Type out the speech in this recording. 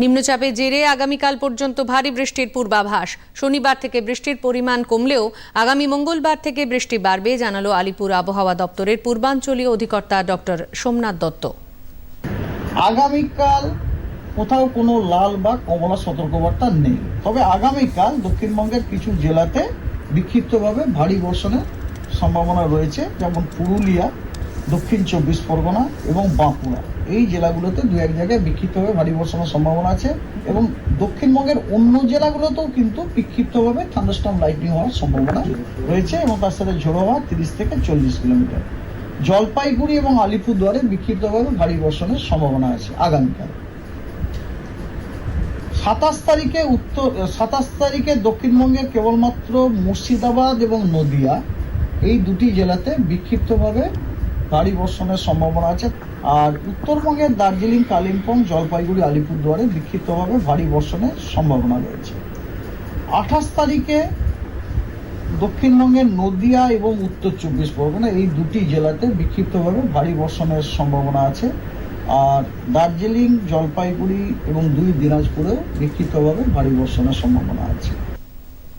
নিম্নচাপের জেরে আগামীকাল পর্যন্ত ভারী বৃষ্টির পূর্বাভাস। শনিবার থেকে বৃষ্টির পরিমাণ কমলেও আগামী মঙ্গলবার থেকে বৃষ্টি বাড়বে, জানালো আলিপুর আবহাওয়া দপ্তরের পূর্বাঞ্চলীয় অধিকর্তা ডক্টর সোমনাথ দত্ত। আগামীকাল কোথাও কোনো লাল বা কমলা সতর্কবার্তা নেই। তবে আগামীকাল দক্ষিণবঙ্গের কিছু জেলাতে বিক্ষিপ্তভাবে ভারী বর্ষণের সম্ভাবনা রয়েছে, যেমন পুরুলিয়া, দক্ষিণ চব্বিশ পরগনা এবং বাঁকুড়া। এই জেলাগুলোতে দু এক জায়গায় বিক্ষিপ্তভাবে ভারী বর্ষণের সম্ভাবনা আছে এবং দক্ষিণবঙ্গের অন্য জেলাগুলোতেও কিন্তু বিক্ষিপ্তভাবে থান্ডারস্টর্ম লাইটনিং হওয়ার সম্ভাবনা রয়েছে এবং তার সাথে ঝোড়ো হওয়া তিরিশ থেকে চল্লিশ কিলোমিটার। জলপাইগুড়ি এবং আলিপুরদুয়ারে বিক্ষিপ্তভাবে ভারী বর্ষণের সম্ভাবনা আছে আগামীকাল। সাতাশ তারিখে উত্তর, সাতাশ তারিখে দক্ষিণবঙ্গের কেবলমাত্র মুর্শিদাবাদ এবং নদিয়া এই দুটি জেলাতে বিক্ষিপ্তভাবে ভারী বর্ষণের সম্ভাবনা আছে। আর উত্তরবঙ্গের দার্জিলিং, কালিম্পং, জলপাইগুড়ি, আলিপুরদুয়ারে বিক্ষিপ্তভাবে ভারী বর্ষণের সম্ভাবনা রয়েছে। আঠাশ তারিখে দক্ষিণবঙ্গের নদিয়া এবং উত্তর চব্বিশ পরগনা এই দুটি জেলাতে বিক্ষিপ্তভাবে ভারী বর্ষণের সম্ভাবনা আছে। আর দার্জিলিং, জলপাইগুড়ি এবং দুই দিনাজপুরেও বিক্ষিপ্তভাবে ভারী বর্ষণের সম্ভাবনা আছে।